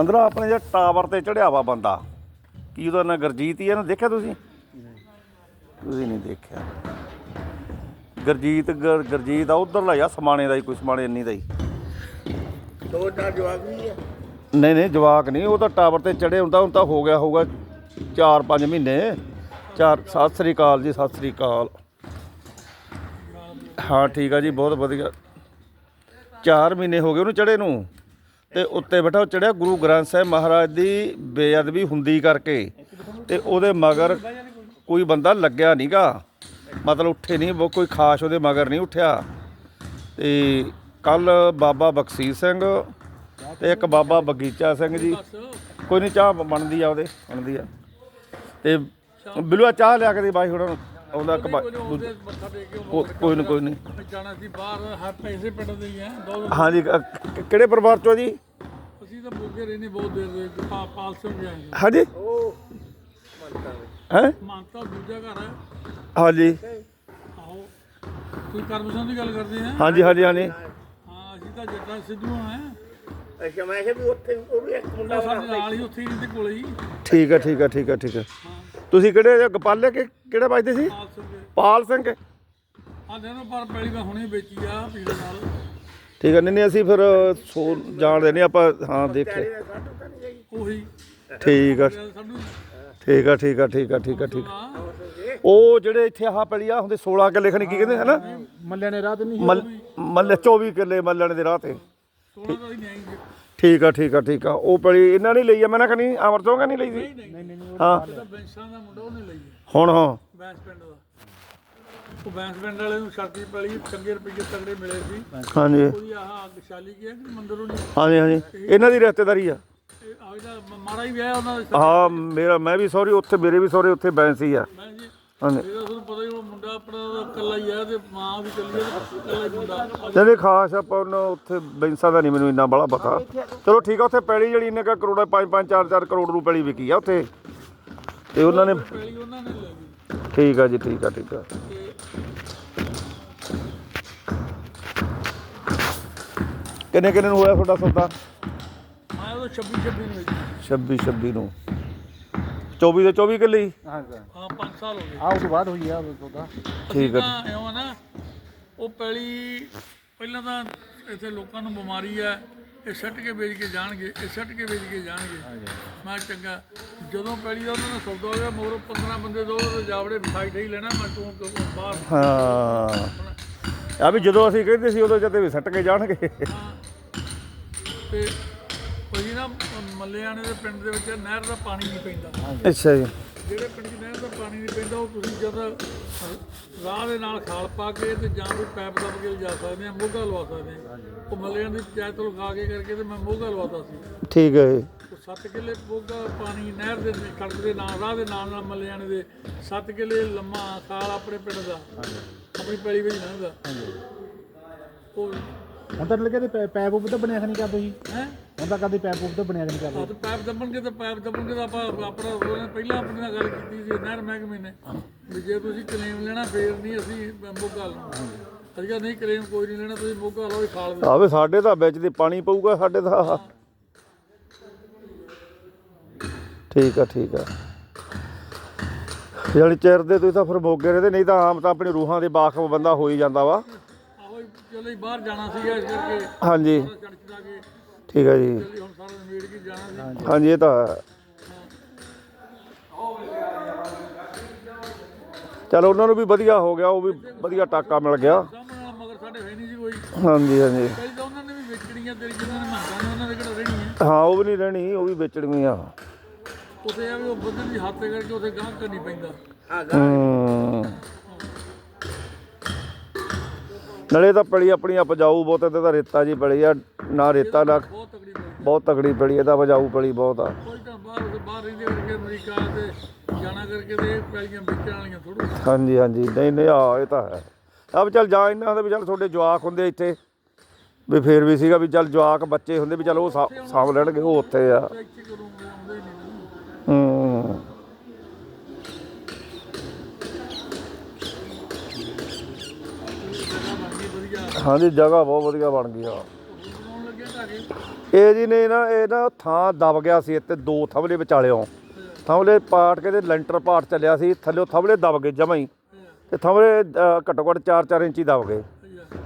ਅੰਦਰੋਂ ਆਪਣੇ ਜੇ ਟਾਵਰ ਤੇ ਚੜਿਆ ਵਾ ਬੰਦਾ ਕੀ ਉਹਦਾ ਨਾਂ ਗਰਜੀਤ ਹੀ ਹੈ ਨਾ ਦੇਖਿਆ ਤੁਸੀਂ? ਤੁਸੀਂ ਨਹੀਂ ਦੇਖਿਆ। ਗਰਜੀਤ ਗਰ- ਗਰਜੀਤ ਆ ਉਧਰਲਾ ਆ ਸਮਾਣੇ ਦਾ ਹੀ ਕੋਈ ਸਮਾਣੇ ਇੰਨੀ ਦਾ ਹੀ। ਦੋ ਚਾਰ ਜਵਾਬ ਵੀ ਹੈ ਨਹੀਂ ਨਹੀਂ ਜਵਾਕ ਨਹੀਂ ਉਹ ਤਾਂ ਟਾਵਰ ਤੇ ਚੜੇ ਹੁੰਦਾ ਹੁਣ ਤਾਂ ਹੋ ਗਿਆ ਹੋਊਗਾ 4-5 ਮਹੀਨੇ। ਚਾਰ ਸਤਿ ਸ੍ਰੀ ਅਕਾਲ ਜੀ ਸਤਿ ਸ੍ਰੀ ਅਕਾਲ। ਹਾਂ ਠੀਕ ਆ ਜੀ ਬਹੁਤ ਵਧੀਆ। 4 ਮਹੀਨੇ ਹੋ ਗਏ ਉਹਨੂੰ ਚੜੇ ਨੂੰ। ਤੇ ਉੱਤੇ ਬੈਠਾ ਉਹ ਚੜਿਆ ਗੁਰੂ ਗ੍ਰੰਥ ਸਾਹਿਬ ਮਹਾਰਾਜ ਦੀ ਬੇਅਦਬੀ ਹੁੰਦੀ ਕਰਕੇ। ਤੇ ਉਹਦੇ ਮਗਰ ਕੋਈ ਬੰਦਾ ਲੱਗਿਆ ਨਹੀਂਗਾ ਮਤਲਬ ਉੱਠੇ ਨਹੀਂ ਉਹ ਕੋਈ ਖਾਸ ਉਹਦੇ ਮਗਰ ਨਹੀਂ ਉੱਠਿਆ। ਤੇ ਕੱਲ ਬਾਬਾ ਬਖਸ਼ੀਸ਼ ਸਿੰਘ ਤੇ ਇੱਕ ਬਾਬਾ ਬਗੀਚਾ ਸਿੰਘ ਜੀ। ਕੋਈ ਨਹੀਂ ਚਾਹ ਬਣਦੀ ਆ ਉਹਦੇ, ਬਣਦੀ ਆ। ਤੇ ਬਿਲੂਆ ਚਾਹ ਲਿਆ ਕੇ ਦੇ ਬਾਈ ਨੂੰ। ਆਉਂਦਾ ਇੱਕ ਬਾ- ਉਹਦੇ ਮੱਥਾ ਟੇਕ ਕੇ ਕੋ- ਕੋਈ ਨਹੀਂ ਕੋਈ ਨਹੀਂ ਜਾਣਾ ਸੀ ਬਾਹਰ ਹਰ ਪੈਸੇ ਪਿੰਡ ਦੇ ਹੀ ਆ ਦੋ ਹਾਂਜੀ ਕ- ਕਿਹੜੇ ਪਰਿਵਾਰ ਚੋਂ ਜੀ? ਅਸੀਂ ਤਾਂ ਬੋਗੇ ਰਹਿੰਦੇ ਬਹੁਤ ਦੇਰ ਦੇ ਪਾ ਪਾਲ ਸਿੰਘ ਗਿਆ ਸੀ। ਹਾਂਜੀ। ਹੈ? ਮਾਨਤਾ ਦੂਜਾ ਘਰ ਹੈ। ਹਾਂਜੀ। ਆਹੋ ਕੋਈ ਕਰਮਸਨ ਦੀ ਗੱਲ ਕਰਦੇ ਆ? ਹਾਂਜੀ ਹਾਂਜੀ ਹਾਂਜੀ। ਹਾਂ ਅਸੀਂ ਤਾਂ ਜੱਟਾਂ ਸਿੱਧੂ ਆ ਅੱਛਾ ਮੈਂ ਕਿਹਾ ਵੀ ਉੱਥੇ ਉਹ ਵੀ ਇੱਕ ਮੁੰਡਾ ਸਾਡੇ ਨਾਲ ਹੀ ਉੱਥੇ ਹੀ ਇਹਦੇ ਕੋਲੇ ਹੀ। ਠੀਕ ਹੈ ਠੀਕ ਹੈ ਠੀਕ ਹੈ ਠੀਕ ਹੈ। ਤੁਸੀਂ ਕਿਹੜੇ ਗਪਾਲੇ ਕਿ ਕਿਹੜੇ ਵੱਜਦੇ ਸੀ? ਪਾਲ ਸਿੰਘ ਦੇ। ਪਾਲ ਸਿੰਘ। ਆ ਦੇਨੋ ਪਰ ਪਹਿਲੀ ਮੈਂ ਹੁਣੇ ਵੇਚੀ ਆ ਪਿਛਲੇ ਸਾਲ ਠੀਕ ਹੈ ਨਹੀਂ ਨਹੀਂ ਅਸੀਂ ਫਿਰ ਸੋ ਜਾਣਦੇ ਨਹੀਂ ਆਪਾਂ ਹਾਂ ਦੇਖੇ ਉਹੀ। ਠੀਕ ਆ। ਠੀਕ ਆ ਠੀਕ ਆ ਠੀਕ ਆ ਠੀਕ ਆ ਠੀਕ ਉਹ ਜਿਹੜੇ ਇੱਥੇ ਆਹ ਪਲੀ ਆ ਹੁੰਦੇ 16 ਕਿੱਲੇ ਖਣੀ ਕੀ ਕਹਿੰਦੇ ਹਨਾ? ਮੱਲਿਆਂ ਨੇ ਰਾਤ ਨਹੀਂ ਮੱਲ ਮੱਲੇ 24 ਕਿੱਲੇ ਮੱਲਣ ਦੇ ਰਾਹ ਤੇ। ਸੋਣਾ ਤਾਂ ਹੀ ਨਹੀਂ ਠੀਕ ਆ ਠੀਕ ਆ ਠੀਕ ਆ। ਉਹ ਪਲੀ ਇਹਨਾਂ ਨੇ ਲਈ ਆ ਮੈਂ ਨਾ ਕਹਨੀ ਅਮਰ ਤੋਂ ਨਹੀਂ ਲਈ ਸੀ ਨਹੀਂ ਨਹੀਂ ਹਾਂ। ਤਾਂ ਬੈਂਸਾਂ ਦਾ ਮੁੰਡਾ ਉਹਨੇ ਲਈ ਹੈ, ਹੁਣ ਹਾਂ। ਬੈਂਸ ਪਿੰਡ ਦਾ। ਉਹ ਬੈਂਸ ਪਿੰਡ ਵਾਲੇ ਨੂੰ ਸ਼ਰਤੀ ਪੈਲੀ ਚੰਗੇ ਰੁਪਏ ਤਗੜੇ ਮਿਲੇ ਸੀ। ਹਾਂਜੀ। ਉਹਦੀ ਆਹ ਗਸ਼ਾਲੀ ਗਿਆ ਕਿ ਮੰਦਰ ਉਹਨੇ ਹਾਂਜੀ ਹਾਂਜੀ। ਇਹਨਾਂ ਦੀ ਰਿਸ਼ਤੇਦਾਰੀ ਆ। ਇਹ ਆਹ ਇਹਦਾ ਮ- ਮਾੜਾ ਹੀ ਵਿਆਹ ਉਹਨਾਂ ਦਾ। ਹਾਂ ਮੇਰਾ ਮੈਂ ਵੀ ਸੌਰੀ ਉੱਥੇ ਮੇਰੇ ਵੀ ਸੌਰੇ ਉੱਥੇ ਬੈਂਸੀ ਆ। ਮੈਂ ਜੀ ਹਾਂਜੀ। ਇਹਦਾ ਤੁਹਾਨੂੰ ਪਤਾ ਹੀ ਉਹ ਮੁੰਡਾ ਆਪਣਾ ਉਹਦਾ ਇਕੱਲਾ ਹੀ ਆ ਤੇ ਮਾਂ ਵੀ ਇਕੱਲੀ ਆ ਤੇ ਇਕੱਲਾ ਹੀ ਮੁੰਡਾ। ਜਿਹੜੇ ਖਾਸ ਆਪਾਂ ਉਹਨਾਂ ਉੱਥੇ ਬੈਂਸਾਂ ਦਾ ਨਹੀਂ ਮੈਨੂੰ ਇੰਨਾ ਬੜਾ ਪਤਾ। ਚਲੋ ਠੀਕ ਆ ਉੱਥੇ ਪੈਲੀ ਜਿਹੜੀ ਇਹਨੇ ਕਾ ਕਰੋੜਾ 5 5 4 4 ਕਰੋੜ ਰੁਪਏ ਪੈਲੀ ਵਿਕੀ ਆ ਉੱਥੇ। ਤੇ ਉਹਨਾਂ ਨੇ ਪੈਲੀ ਉਹਨਾਂ ਨੇ ਲੈ ਲਈ। ਠੀਕ ਆ ਜੀ ਠੀਕ ਆ ਠੀਕ ਆ। ਕਿੰਨੇ ਕਿੰਨੇ ਨੂੰ ਹੋਇਆ ਤੁਹਾਡਾ ਸੌਦਾ? ਮੈਂ ਉਹ 26 26 ਨੂੰ ਵੇਚੀ। 26 26 ਨੂੰ। 24 ਦੇ 24 ਕਿੱਲੇ? ਹੀ ਹਾਂ। 5 ਸਾਲ ਹੋ ਗਏ। ਆ ਉਸ ਤੋਂ ਬਾਅਦ ਹੋਈ ਆ ਉਹ ਦਾ ਠੀਕ ਇਉਂ ਆ ਨਾ ਉਹ ਪੈਲੀ ਪਹਿਲਾਂ ਤਾਂ ਇੱਥੇ ਲੋਕਾਂ ਨੂੰ ਬਿਮਾਰੀ ਆ ਇਹ ਸੱਟ ਕੇ ਵੇਚ ਕੇ ਜਾਣਗੇ ਇਹ ਸੱਟ ਕੇ ਵੇਚ ਕੇ ਜਾਣਗੇ। ਮੈਂ ਕਿਹਾ ਚੰਗਾ ਜਦੋਂ ਪੈਲੀ ਦਾ ਉਹਨਾਂ ਨੇ ਸੌਦਾ ਹੋਇਆ ਮੋਰ 15 ਬੰਦੇ ਦੋ ਤੇ ਜਾਵੜੇ ਵਿਖਾਈ ਠਈ ਲੈਣਾ ਮੈਂ ਤੂੰ ਬਾਹਰ ਹਾਂ। ਆ ਵੀ ਜਦੋਂ ਅਸੀਂ ਕਹਿੰਦੇ ਸੀ ਉਦੋਂ ਜਦੇ ਵੀ ਸੱਟ ਕੇ ਜਾਣਗੇ। ਹਾਂ। ਤੇ ਮੱਲਿਆਣੇ ਦੇ ਪਿੰਡ ਦੇ ਵਿੱਚ ਨਹਿਰ ਦਾ ਪਾਣੀ ਨਹੀਂ ਪੈਂਦਾ। ਅੱਛਾ ਜੀ। ਜਿਹੜੇ ਪਿੰਡ 'ਚ ਨਹਿਰ ਦਾ ਪਾਣੀ ਨਹੀਂ ਪੈਂਦਾ ਉਹ ਤੁਸੀਂ ਜਦ ਰਾਹ ਦੇ ਨਾਲ ਖਾਲ ਪਾ ਕੇ ਤੇ ਜਾਂ ਕੋਈ ਪੈਪ ਦੱਬ ਕੇ ਲਿਜਾ ਸਕਦੇ ਆ ਮੋਗਾ ਲਵਾ ਸਕਦੇ ਆ। ਉਹ ਮੱਲਿਆਂ ਦੀ ਪੰਚਾਇਤ ਤੋਂ ਲਗਾ ਕੇ ਕਰਕੇ ਤੇ ਮੈਂ ਮੋਗਾ ਲਵਾਤਾ ਸੀ। ਠੀਕ ਹੈ ਜੀ। ਉਹ 7 ਕਿੱਲੇ ਮੋਗਾ ਪਾਣੀ ਨਹਿਰ ਦੇ ਕਣਕ ਦੇ ਨਾਲ ਰਾਹ ਦੇ ਨਾਲ ਨਾਲ ਮੱਲਿਆਣੇ ਦੇ 7 ਕਿੱਲੇ ਲੰਮਾ ਖਾਲ ਆਪਣੇ ਪਿੰਡ ਦਾ ਆਪਣੀ ਪੈਲੀ ਵਿੱਚ ਲੰਘਦਾ ਉਹ ਹੁਣ ਤਾਂ ਲੱਗੇ ਤੇ ਪੈਪ ਉਪ ਤਾਂ ਬਣਿਆ ਨਹੀਂ ਕਰਦਾ ਜੀ ਹੈ? ਹੁਣ ਤਾਂ ਕਦੇ ਪੈਪ ਉਪ ਤਾਂ ਬਣਿਆ ਨਹੀਂ ਕਰਦਾ ਤੇ ਪੈਪ ਦੱਬਣਗੇ ਤਾਂ ਪੈਪ ਦੱਬਣਗੇ ਤਾਂ ਆਪਾਂ ਆਪਣਾ ਉਹਨੇ ਪਹਿਲਾਂ ਆਪਣੇ ਨਾਲ ਗੱਲ ਕੀਤੀ ਸੀ ਨਹਿਰ ਮਹਿਕਮੇ ਨੇ। ਵੀ ਜੇ ਤੁਸੀਂ ਕਲੇਮ ਲੈਣਾ ਫੇਰ ਨਹੀਂ ਅਸੀਂ ਮੋਗਾ ਅਸੀਂ ਕਿਹਾ ਨਹੀਂ ਕਲੇਮ ਕੋਈ ਨਹੀਂ ਲੈਣਾ ਤੁਸੀਂ ਮੋਗਾ ਲਾਓ ਇਹ ਖਾਲ ਵਿੱਚ। ਆਵੇ ਸਾਡੇ ਤਾਂ ਵਿੱਚ ਦੀ ਪਾਣੀ ਪਊਗਾ ਸਾਡੇ ਤਾਂ। ਠੀਕ ਆ ਠੀਕ ਆ। ਯਾਨੀ ਚਿਰ ਦੇ ਤੁਸੀਂ ਤਾਂ ਫਿਰ ਮੋਗੇ ਰਹਿੰਦੇ ਨਹੀਂ ਤਾਂ ਆਮ ਤਾਂ ਆਪਣੀ ਰੂਹਾਂ ਦੇ ਬਾਖ ਬੰਦਾ ਹੋ ਹੀ ਜਾਂਦਾ ਵਾ। ਆਹੋ ਚਲੋ ਜੀ ਬਾਹਰ ਜਾਣਾ ਸੀਗਾ ਇਸ ਕਰਕੇ। ਹਾਂਜੀ। ਕੇ ਠੀਕ ਆ ਜੀ। ਹਾਂਜੀ ਇਹ ਤਾਂ ਹੈ। ਚਲੋ ਉਹਨਾਂ ਨੂੰ ਵੀ ਵਧੀਆ ਹੋ ਗਿਆ ਉਹ ਵੀ ਵਧੀਆ ਟਾਕਾ ਮਿਲ ਗਿਆ। ਸਾਹਮਣੇ ਨਾਲ ਮਗਰ ਸਾਡੇ ਹੈ ਨਹੀਂ ਸੀ ਕੋਈ ਹਾਂਜੀ ਹਾਂਜੀ। ਕਈ ਤਾਂ ਉਹਨਾਂ ਨੇ ਵੀ ਵੇਚਣੀਆਂ ਤੇਰੀ ਜਿਨ੍ਹਾਂ ਨੇ ਮੰਗਾਂ ਨੇ ਉਹਨਾਂ ਦੇ ਕਿਹੜਾ ਰਹਿਣੀ ਹੈ ਹਾਂ ਉਹ ਵੀ ਨਹੀਂ ਰਹਿਣੀ ਉਹ ਵੀ ਵੇਚਣੀ ਆ। ਉੱਥੇ ਆ ਵੀ ਉਹ ਬੰਦੇ ਦੀ ਹੱਥ ਤੇ ਕਰਕੇ ਉੱਥੇ ਗਾਂਹ ਕਰਨੀ ਪੈਂਦਾ। ਹੂੰ। ਨਲੇ ਤਾਂ ਪੜੀ ਆਪਣੀ ਉਪਜਾਊ ਬਹੁਤ ਤੇ ਤਾਂ ਰੇਤਾ ਜੀ ਪੜੀ ਆ ਨਾ ਰੇਤਾ ਨਾ ਬਹੁਤ ਤਕੜੀ ਪਈ ਬਹੁਤ ਤਕੜੀ ਪੜੀ ਇਹਦਾ ਉਪਜਾਊ ਪੜੀ ਬਹੁਤ ਆ। ਕੋਈ ਤਾਂ ਬਾਹਰ ਬਾਹਰ ਰਹਿੰਦੇ ਕਰਕੇ ਅਮਰੀਕਾ ਤੇ ਜਾਣਾ ਕਰਕੇ ਤੇ ਇਹ ਪੈਲੀਆਂ ਵੇਚਣ ਵਾਲੀਆਂ ਥੋੜੂ ਹਾਂਜੀ ਹਾਂਜੀ ਨਹੀਂ ਨਹੀਂ ਆ ਇਹ ਤਾਂ ਹੈ। ਵੀ ਚੱਲ ਜਾ ਇਹਨਾਂ ਦੇ ਵੀ ਚੱਲ ਤੁਹਾਡੇ ਜਵਾਕ ਹੁੰਦੇ ਇੱਥੇ ਵੀ ਫੇਰ ਵੀ ਸੀਗਾ ਵੀ ਚੱਲ ਜਵਾਕ ਬੱਚੇ ਹੁੰਦੇ ਵੀ ਚੱਲ ਉਹ ਸਾਂਭ ਲੈਣਗੇ ਉਹ ਉੱਥੇ ਆ। ਹੀ ਨਹੀਂ ਹੂੰ ਜਗ੍ਹਾ ਬਣ ਗਈ ਵਧੀਆ ਹਾਂਜੀ, ਜਗ੍ਹਾ ਬਹੁਤ ਵਧੀਆ ਬਣ ਗਈ ਆ ਇਹ ਜੀ ਨੇ ਨਾ, ਇਹ ਨਾ ਥਾਂ ਦਬ ਗਿਆ ਸੀ ਇੱਥੇ, ਦੋ ਥਵਲੇ ਵਿਚਾਲਿਓਂ ਥਵਲੇ ਪਾਟ ਕੇ ਤੇ ਲੈਂਟਰ ਪਾਟ ਚੱਲਿਆ ਸੀ, ਥੱਲੇ ਥਵਲੇ ਦਬ ਗਏ ਜਮਾਂ ਹੀ। ਤੇ ਥਵਲੇ ਘੱਟੋ ਘੱਟ 4-4 ਇੰਚੀ ਦਬ ਗਏ।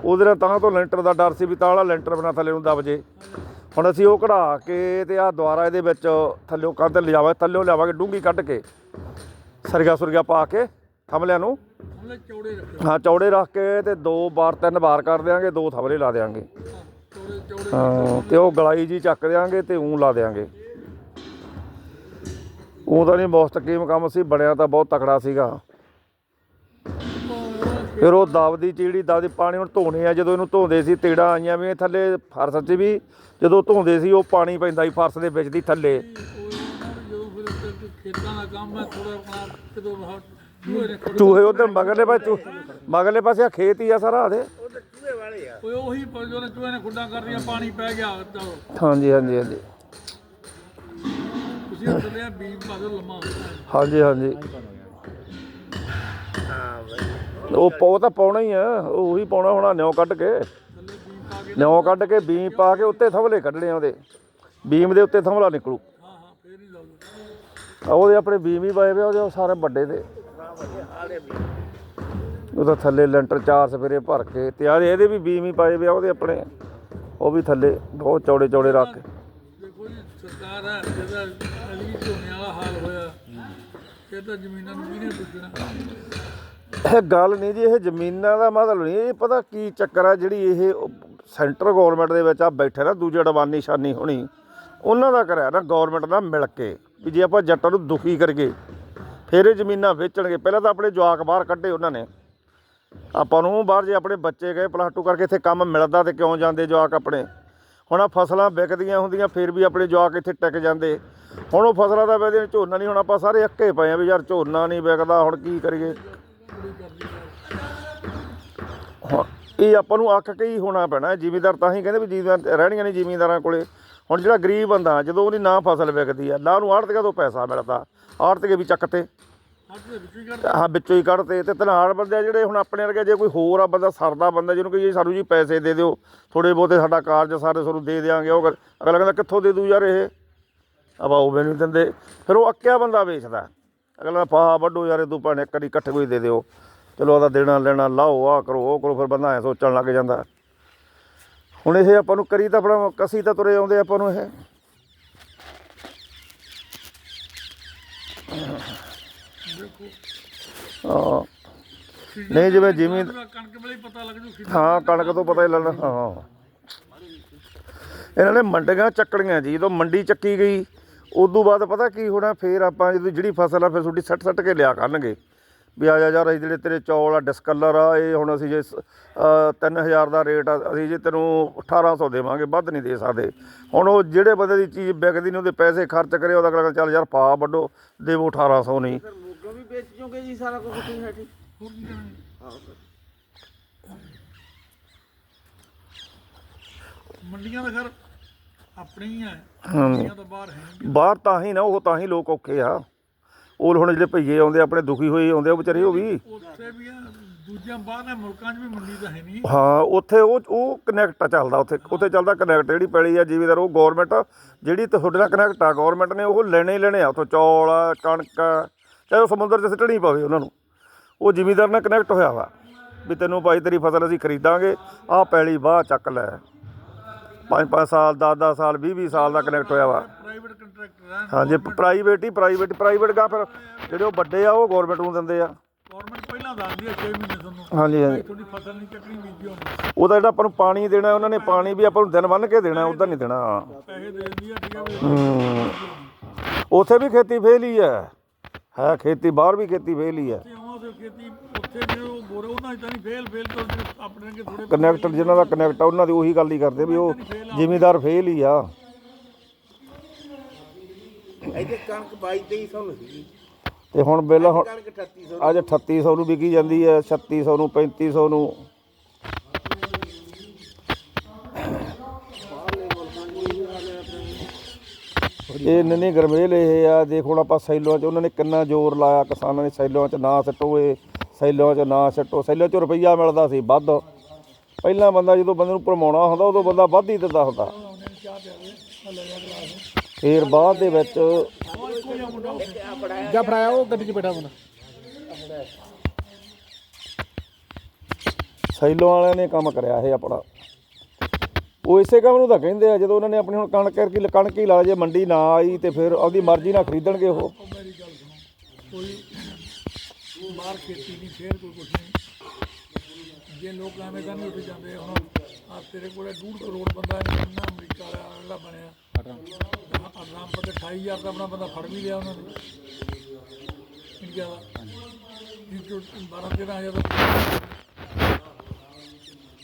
ਉਹਦੇ ਨਾਲ ਤਾਂ ਤੋਂ ਲੈਂਟਰ ਦਾ ਡਰ ਸੀ ਵੀ ਤਾਂ ਵਾਲਾ ਲੈਂਟਰ ਬਣਾ ਥੱਲੇ ਨੂੰ ਦਬ ਜੇ। ਹੁਣ ਅਸੀਂ ਉਹ ਕਢਾ ਕੇ ਤੇ ਆ ਦੁਆਰਾ ਇਹਦੇ ਵਿੱਚ ਥੱਲਿਓਂ ਕੰਧ ਲਿਜਾਵਾਂ ਥੱਲਿਓਂ ਲਿਆਵਾਂਗੇ ਡੂੰਗੀ ਕੱਢ ਕੇ। ਸਰਗਾ ਸੁਰਗਾ ਪਾ ਕੇ ਥਮਲਿਆਂ ਨੂੰ ਚੌੜੇ ਰੱਖੇ ਹਾਂ ਚੌੜੇ ਰੱਖ ਕੇ ਤੇ ਦੋ ਬਾਰ ਤਿੰਨ ਬਾਰ ਕਰ ਦਿਆਂਗੇ ਦੋ ਥਮਲੇ ਲਾ ਚੌੜੇ ਚੌੜੇ ਹਾਂ ਤੇ ਉਹ ਗਲਾਈ ਜੀ ਚੱਕ ਦਿਆਂਗੇ ਤੇ ਉਂ ਲਾ ਦਿਆਂਗੇ। ਉਹ ਤਾਂ ਨਹੀਂ ਮੁਸਤਕੀਮ ਕੰਮ ਸੀ ਬਣਿਆ ਤਾਂ ਬਹੁਤ ਤਕੜਾ ਸੀਗਾ। ਫਿਰ ਉਹ ਦਬਦੀ ਚੀੜੀ ਦਬਦੀ ਪਾਣੀ ਹੁਣ ਧੋਣੇ ਆ ਜਦੋਂ ਇਹਨੂੰ ਧੋਂਦੇ ਸੀ ਤੇੜਾ ਆਈਆਂ ਵੀ ਥੱਲੇ ਫਰਸ਼ 'ਚ ਵੀ ਜਦੋਂ ਧੋਂਦੇ ਸੀ ਉਹ ਪਾਣੀ ਪੈਂਦਾ ਸੀ ਫਰਸ਼ ਦੇ ਵਿੱਚ ਦੀ ਥੱਲੇ। ਜਦੋਂ ਫਿਰ ਖੇਤਾਂ ਦਾ ਕੰਮ ਹੈ ਥੋੜਾ ਕਿਦੋਂ ਚੂਹੇ ਉਧਰ ਮਗਰਲੇ ਪਾਸੇ ਮਗਰਲੇ ਪਾਸੇ ਆ ਖੇਤ ਹੀ ਆ ਸਾਰਾ ਦੇ ਉਹ ਤਾਂ ਚੂਹੇ ਵਾਲੇ ਆ ਓਏ ਉਹੀ ਪ- ਜਦੋਂ ਚੂਹੇ ਨੇ ਖੁੱਡਾਂ ਕਰਦੀਆਂ ਪਾਣੀ ਪੈ ਗਿਆ ਚਲੋ ਹਾਂਜੀ ਹਾਂਜੀ ਹਾਂਜੀ। ਤੁਸੀਂ ਥੱਲੇ ਬੀਮ ਪਾ ਦਿਓ ਲੰਮਾ। ਹਾਂਜੀ ਹਾਂਜੀ। ਉਹ ਪੋ ਤਾਂ ਪਾਉਣਾ ਹੀ ਆ ਉਹ ਉਹੀ ਪਾਉਣਾ ਹੋਣਾ ਨਿਉ ਕੱਢ ਕੇ। ਥੱਲੇ ਬੀਮ ਪਾ ਕੇ ਨਿਉ ਕੱਢ ਕੇ ਬੀਮ ਪਾ ਕੇ ਉੱਤੇ ਥਵਲੇ ਕੱਢਣੇ ਆ ਉਹਦੇ। ਬੀਮ ਦੇ ਉੱਤੇ ਥਵਲਾ ਨਿਕਲੂ। ਹਾਂ ਹਾਂ ਫੇਰ ਹੀ ਲਾਓ ਆ ਉਹਦੇ ਆਪਣੇ ਬੀਮ ਹੀ ਪਾਏ ਵੇ ਆ, ਉਹਦੇ ਉਹ ਸਾਰੇ ਵੱਡੇ ਦੇ। ਉਹਦਾ ਥੱਲੇ ਲੈਂਟਰ ਚਾਰ ਸਫੇਰੇ ਭਰ ਕੇ ਤੇ ਆ ਇਹਦੇ ਵੀ ਬੀਮ ਹੀ ਪਾਏ ਵੇ ਆ ਉਹਦੇ ਆਪਣੇ ਉਹ ਵੀ ਥੱਲੇ ਬਹੁਤ ਚੌੜੇ ਚੌੜੇ ਰੱਖ ਕੇ ਦੇਖੋ ਜੀ ਸਰਕਾਰ ਹੈ ਜਿਹਦਾ ਅਲੀ ਝੋਨੇ ਵਾਲਾ ਹਾਲ ਹੋਇਆ ਇਹ ਤਾਂ ਜ਼ਮੀਨਾਂ ਨੂੰ ਕਿਹਨੇ ਪੁੱਛਣਾ। ਇਹ ਗੱਲ ਨਹੀਂ ਜੀ ਇਹ ਜ਼ਮੀਨਾਂ ਦਾ ਮਤਲਬ ਨਹੀਂ ਇਹ ਪਤਾ ਕੀ ਚੱਕਰ ਆ ਜਿਹੜੀ ਇਹ ਸੈਂਟਰ ਗਵਰਨਮੈਂਟ ਦੇ ਵਿੱਚ ਆ ਬੈਠੇ ਨਾ ਦੂਜੇ ਅਡਵਾਨੀ ਸ਼ਾਨੀ ਹੋਣੀ ਉਹਨਾਂ ਦਾ ਕਰਿਆ ਨਾ ਗਵਰਨਮੈਂਟ ਨਾਲ ਮਿਲ ਕੇ ਵੀ ਜੇ ਆਪਾਂ ਜੱਟਾਂ ਨੂੰ ਦੁਖੀ ਕਰਗੇ ਫਿਰ ਇਹ ਜ਼ਮੀਨਾਂ ਵੇਚਣਗੇ। ਪਹਿਲਾਂ ਤਾਂ ਆਪਣੇ ਜਵਾਕ ਬਾਹਰ ਕੱਢੇ ਉਹਨਾਂ ਨੇ। ਆਪਾਂ ਨੂੰ ਬਾਹਰ ਜੇ ਆਪਣੇ ਬੱਚੇ ਗਏ ਪਲੱਸ ਟੂ ਕਰਕੇ ਇੱਥੇ ਕੰਮ ਮਿਲਦਾ ਤੇ ਕਿਉਂ ਜਾਂਦੇ ਜਵਾਕ ਆਪਣੇ? ਹੁਣ ਆ ਫਸਲਾਂ ਵਿਕਦੀਆਂ ਹੁੰਦੀਆਂ, ਫਿਰ ਵੀ ਆਪਣੇ ਜਵਾਕ ਇੱਥੇ ਟਿਕ ਜਾਂਦੇ। ਹੁਣ ਉਹ ਫਸਲਾਂ ਦਾ ਵੇਦੇ ਝੋਨਾ ਨਹੀਂ, ਹੁਣ ਆਪਾਂ ਸਾਰੇ ਅੱਕੇ ਪਏ ਆ ਵੀ ਯਾਰ ਝੋਨਾ ਨਹੀਂ ਵਿਕਦਾ, ਹੁਣ ਕੀ ਕਰੀਏ? ਹੁਣ ਇਹ ਆਪਾਂ ਨੂੰ ਅੱਕ ਕੇ ਹੀ ਹੋਣਾ ਪੈਣਾ। ਜ਼ਿਮੀਂਦਾਰ ਤਾਂ ਹੀ ਕਹਿੰਦੇ ਵੀ ਜ਼ਿਮੀਦਾਰ ਰਹਿਣੀਆਂ ਨਹੀਂ ਜ਼ਿਮੀਦਾਰਾਂ ਕੋਲੇ। ਹੁਣ ਜਿਹੜਾ ਗਰੀਬ ਬੰਦਾ ਜਦੋਂ ਉਹਦੀ ਨਾ ਫਸਲ ਵਿਕਦੀ ਆ ਨਾ ਉਹਨੂੰ ਆੜਤੀਆਂ ਤੋਂ ਪੈਸਾ ਮਿਲਦਾ? ਆੜਤੀਏ ਵੀ ਚੱਕਤੇ ਹੀ ਵਿੱਚੋਂ ਹੀ ਕੱਢਤੇ ਤੇ। ਧਨਾੜ ਬੰਦੇ ਜਿਹੜੇ ਹੁਣ ਆਪਣੇ ਵਰਗੇ ਜੇ ਕੋਈ ਹੋਰ ਆ ਬੰਦਾ ਸਰਦਾ ਬੰਦਾ ਜਿਹਨੂੰ ਕਹੀਏ ਸਾਨੂੰ ਜੀ ਪੈਸੇ ਦੇ ਦਿਓ। ਥੋੜੇ ਬਹੁਤੇ ਸਾਡਾ ਕਾਰਜ ਸਾਰੇ ਤੁਹਾਨੂੰ ਦੇ ਦਿਆਂਗੇ ਉਹ ਅਗਲਾ ਕਹਿੰਦਾ ਕਿੱਥੋਂ ਦੇ ਦੂ ਯਾਰ ਇਹ? ਆਪਾਂ ਉਹ ਵੀ ਨਹੀਂ ਦਿੰਦੇ। ਫਿਰ ਉਹ ਅੱਕਿਆ ਬੰਦਾ ਵੇਚਦਾ। ਅਗਲਾ ਪਾ ਵੱਡੋ ਯਾਰ ਇਹ ਤੂੰ ਭਾਣੇ ਕਰੀ ਇਕੱਠੇ ਕੋਈ ਦੇ ਦਿਓ। ਚਲੋ ਉਹਦਾ ਦੇਣਾ ਲੈਣਾ ਲਾਓ ਆ ਕਰੋ ਉਹ ਕਰੋ ਫਿਰ ਬੰਦਾ ਐ ਸੋਚਣ ਲੱਗ ਜਾਂਦਾ। ਹੁਣ ਇਹ ਆਪਾਂ ਨੂੰ ਕਰੀ ਤਾਂ ਆਪਣਾ ਕਸੀ ਤਾਂ ਤੁਰੇ ਆਉਂਦੇ ਆਪਾਂ ਨੂੰ ਇਹ। ਹਾਂ। ਨਹੀਂ ਜਿਵੇਂ ਜਿਵੇਂ ਕਣਕ ਵੇਲੇ ਪਤਾ ਲੱਗ ਜੂ ਹਾਂ ਕਣਕ ਤੋਂ ਪਤਾ ਹੀ ਲੱਗਣਾ ਹਾਂ। ਇਹਨਾਂ ਨੇ ਮੰਡੀਆਂ ਚੱਕਣੀਆਂ ਜੀ ਜਦੋਂ ਮੰਡੀ ਚੱਕੀ ਗਈ ਉਦੋਂ ਬਾਅਦ ਪਤਾ ਕੀ ਹੋਣਾ ਫੇਰ ਆਪਾਂ ਜਦੋਂ ਜਿਹੜੀ ਫਸਲ ਆ ਫਿਰ ਤੁਹਾਡੀ ਸੱਟ ਸੱਟ ਕੇ ਲਿਆ ਕਰਨਗੇ। ਵੀ ਆ ਜਾ ਯਾਰ ਅਸੀਂ ਜਿਹੜੇ ਤੇਰੇ ਚੌਲ ਆ ਡਿਸਕਲਰ ਆ ਇਹ ਹੁਣ ਅਸੀਂ ਜੇ 3000 ਦਾ ਰੇਟ ਆ ਅਸੀਂ ਜੇ ਤੈਨੂੰ 1800 ਦੇਵਾਂਗੇ ਵੱਧ ਨਹੀਂ ਦੇ ਸਕਦੇ। ਹੁਣ ਉਹ ਜਿਹੜੇ ਬੰਦੇ ਦੀ ਚੀਜ਼ ਵਿਕਦੀ ਨਹੀਂ ਉਹਦੇ ਪੈਸੇ ਖਰਚ ਕਰੇ ਉਹਦਾ ਅਗਲਾ ਕਹਿੰਦਾ ਚੱਲ ਯਾਰ ਪਾ ਵੱਡੋ ਦੇਵੋ 1800 ਨਹੀਂ। ਫਿਰ ਮੋਗਾ ਵੀ ਵੇਚ ਜੋਗੇ ਜੀ ਸਾਰਾ ਕੁਝ ਤੁਸੀਂ ਹੈਠੀ ਹੋਰ ਕੀ ਕਰਾਂਗੇ? ਮੰਡੀਆਂ ਦਾ ਘਰ ਆਪਣੇ ਹੀ ਆ ਮੰਡੀਆਂ ਤਾਂ ਬਾਹਰ ਹੈ ਨਹੀਂ। ਬਾਹਰ ਤਾਂ ਹੀ ਨਾ ਉਹ ਤਾਂ ਹੀ ਲੋਕ ਔਖੇ ਆ। ਉਹ ਹੁਣ ਜਿਹੜੇ ਭਈਏ ਆਉਂਦੇ ਆਪਣੇ ਦੁਖੀ ਹੋਏ ਆਉਂਦੇ ਉਹ ਵਿਚਾਰੇ ਉਹ ਵੀ। ਉੱਥੇ ਵੀ ਆ ਦੂਜਿਆਂ ਬਾਹਰਲੇ ਮੁਲਕਾਂ 'ਚ ਵੀ ਮੰਡੀ ਤਾਂ ਹੈ ਨਹੀਂ। ਹਾਂ ਉੱਥੇ ਉਹ ਉਹ ਕਨੈਕਟ ਚੱਲਦਾ ਉੱਥੇ। ਉੱਥੇ ਚੱਲਦਾ ਕਨੈਕਟ ਜਿਹੜੀ ਪੈਲੀ ਆ ਜ਼ਿਮੀਦਾਰ ਉਹ ਗਵਰਨਮੈਂਟ ਜਿਹੜੀ ਤੁਹਾਡੇ ਨਾਲ ਕਨੈਕਟ ਆ ਗਵਰਨਮੈਂਟ ਨੇ ਉਹ ਲੈਣੇ ਹੀ ਲੈਣੇ ਆ। ਉੱਥੋਂ ਚੌਲ ਆ, ਕਣਕ ਆ, ਚਾਹੇ ਉਹ ਸਮੁੰਦਰ 'ਚ ਸਿੱਟਣੀ ਪਵੇ ਉਹਨਾਂ ਨੂੰ। ਉਹ ਜ਼ਿਮੀਦਾਰ ਨਾਲ ਕਨੈਕਟ ਹੋਇਆ ਵਾ। ਵੀ ਤੈਨੂੰ ਭਾਈ ਤੇਰੀ ਫਸਲ ਅਸੀਂ ਖਰੀਦਾਂਗੇ ਆਹ ਪੈਲੀ ਬਾਹ ਚੱਕ ਲੈ। 5-5 ਸਾਲ 10-10 ਸਾਲ 20-20 ਸਾਲ ਦਾ ਕਨੈਕਟ ਹੋਇਆ ਵਾ। ਪ੍ਰਾਈਵੇਟ ਹਾਂਜੀ ਪ੍ਰਾਈਵੇਟ ਹੀ ਪ੍ਰਾਈਵੇਟ ਪ੍ਰਾਈਵੇਟ ਗਾ ਫਿਰ ਜਿਹੜੇ ਉਹ ਵੱਡੇ ਆ ਉਹ ਗਵਰਨਮੈਂਟ ਨੂੰ ਦਿੰਦੇ ਆ। ਗਵਰਨਮੈਂਟ ਪਹਿਲਾਂ ਦੱਸਦੀ ਹੈ 6 ਮਹੀਨੇ ਤੁਹਾਨੂੰ। ਹਾਂਜੀ ਹਾਂਜੀ। ਤੁਹਾਡੀ ਫਸਲ ਨਹੀਂ ਚੱਕਣੀ ਬੀਜੀ ਹੋਣੀ। ਉਹਦਾ ਜਿਹੜਾ ਆਪਾਂ ਨੂੰ ਪਾਣੀ ਦੇਣਾ ਉਹਨਾਂ ਨੇ ਪਾਣੀ ਵੀ ਆਪਾਂ ਨੂੰ ਦਿਨ ਬੰਨ ਕੇ ਦੇਣਾ ਉਧਰ ਨਹੀਂ ਦੇਣਾ। ਪੈਸੇ ਦੇ ਦਿੰਦੀ ਆ ਠੀਕ ਉੱਥੇ ਵੀ ਖੇਤੀ ਫੇਲ ਹੀ ਹੈ। ਹੈ ਖੇਤੀ ਬਾਹਰ ਵੀ ਖੇਤੀ ਫੇਲ ਹੀ ਹੈ। ਤੇ ਆਉਂ ਤੇ ਖੇਤੀ ਉੱਥੇ ਜਿਹੜੇ ਉਹ ਗੋਰੇ ਉਹਨਾਂ ਦੀ ਤਾਂ ਨਹੀਂ ਫੇਲ ਫੇਲ ਤੋਂ ਜਿਹੜੇ ਆਪਣੇ ਕੇ ਥੋੜੇ ਕਨੈਕਟ ਜਿਨ੍ਹਾਂ ਦਾ ਕਨੈਕਟ ਆ ਉਹਨਾਂ ਦੀ ਉਹੀ ਗੱਲ ਹੀ ਕਰਦੇ ਵੀ ਉਹ ਜ਼ਿਮੀਦਾਰ ਫੇਲ ਹੀ ਆ। ਇੱਥੇ ਕਣਕ 22 2300 ਨੂੰ ਸੀ। ਤੇ ਹੁਣ ਬਿੱਲ ਹੁਣ ਕਣਕ 3800 ਅੱਜ 3800 ਨੂੰ ਵਿਕੀ ਜਾਂਦੀ ਹੈ 3600 ਨੂੰ 3500 ਨੂੰ। ਇਹ ਨਨੇ ਗਰਮੇਲ ਇਹ ਆ ਦੇਖ ਹੁਣ ਆਪਾਂ ਸੈਲੋਂ 'ਚ ਉਹਨਾਂ ਨੇ ਕਿੰਨਾ ਜ਼ੋਰ ਲਾਇਆ ਕਿਸਾਨਾਂ ਨੇ ਸੈਲੋਂ 'ਚ ਨਾ ਸੱਟੋ ਇਹ ਸੈਲੋਂ 'ਚ ਨਾ ਸੱਟੋ ਸੈਲੋਂ 'ਚ ਰੁਪਈਆ ਮਿਲਦਾ ਸੀ ਵੱਧ। ਪਹਿਲਾਂ ਬੰਦਾ ਜਦੋਂ ਬੰਦੇ ਨੂੰ ਭਰਮਾਉਣਾ ਹੁੰਦਾ ਉਦੋਂ ਬੰਦਾ ਵੱਧ ਹੀ ਦਿੰਦਾ ਹੁੰਦਾ। ਫਿਰ ਬਾਅਦ ਦੇ ਵਿੱਚ ਜਾਂ ਫੜਾਇਆ ਉਹ ਗੱਡੀ 'ਚ ਬੈਠਾ ਬੰਦਾ ਸੈਲੋਂ ਵਾਲਿਆਂ ਨੇ ਕੰਮ ਕਰਿਆ ਇਹ ਆਪਣਾ। ਉਹ ਇਸੇ ਕੰਮ ਨੂੰ ਤਾਂ ਕਹਿੰਦੇ ਆ ਜਦੋਂ ਉਹਨਾਂ ਨੇ ਆਪਣੀ ਹੁਣ ਕਣਕ ਕਰਕੇ ਕਣਕ ਹੀ ਲਾ ਜੇ ਮੰਡੀ ਨਾ ਆਈ ਤੇ ਫਿਰ ਆਪਦੀ ਮਰਜ਼ੀ ਨਾਲ ਖਰੀਦਣਗੇ ਉਹ। ਮੇਰੀ ਕੋਈ ਬਾਹਰ ਖੇਤੀ ਨਹੀਂ ਫੇਰ ਕੋਈ ਕੁਛ ਨਹੀਂ ਜੇ ਲੋਕ ਐਵੇਂ ਨਹੀਂ ਉੱਠ ਜਾਂਦੇ ਹੁਣ। ਆ ਤੇਰੇ ਕੋਲੇ 2 ਕਰੋੜ ਬੰਦਾ ਇੰਨਾ ਅਮਰੀਕਾ ਵਾਲਾ ਬਣਿਆ। ਆਰਾਮ ਪਤੇ 28000 ਦਾ ਆਪਣਾ ਬੰਦਾ ਫੜ ਵੀ ਲਿਆ ਉਹਨਾਂ ਨੇ ਇੰਡੀਆ ਦਾ ਇਹ ਜੋ 12 13000 ਦਾ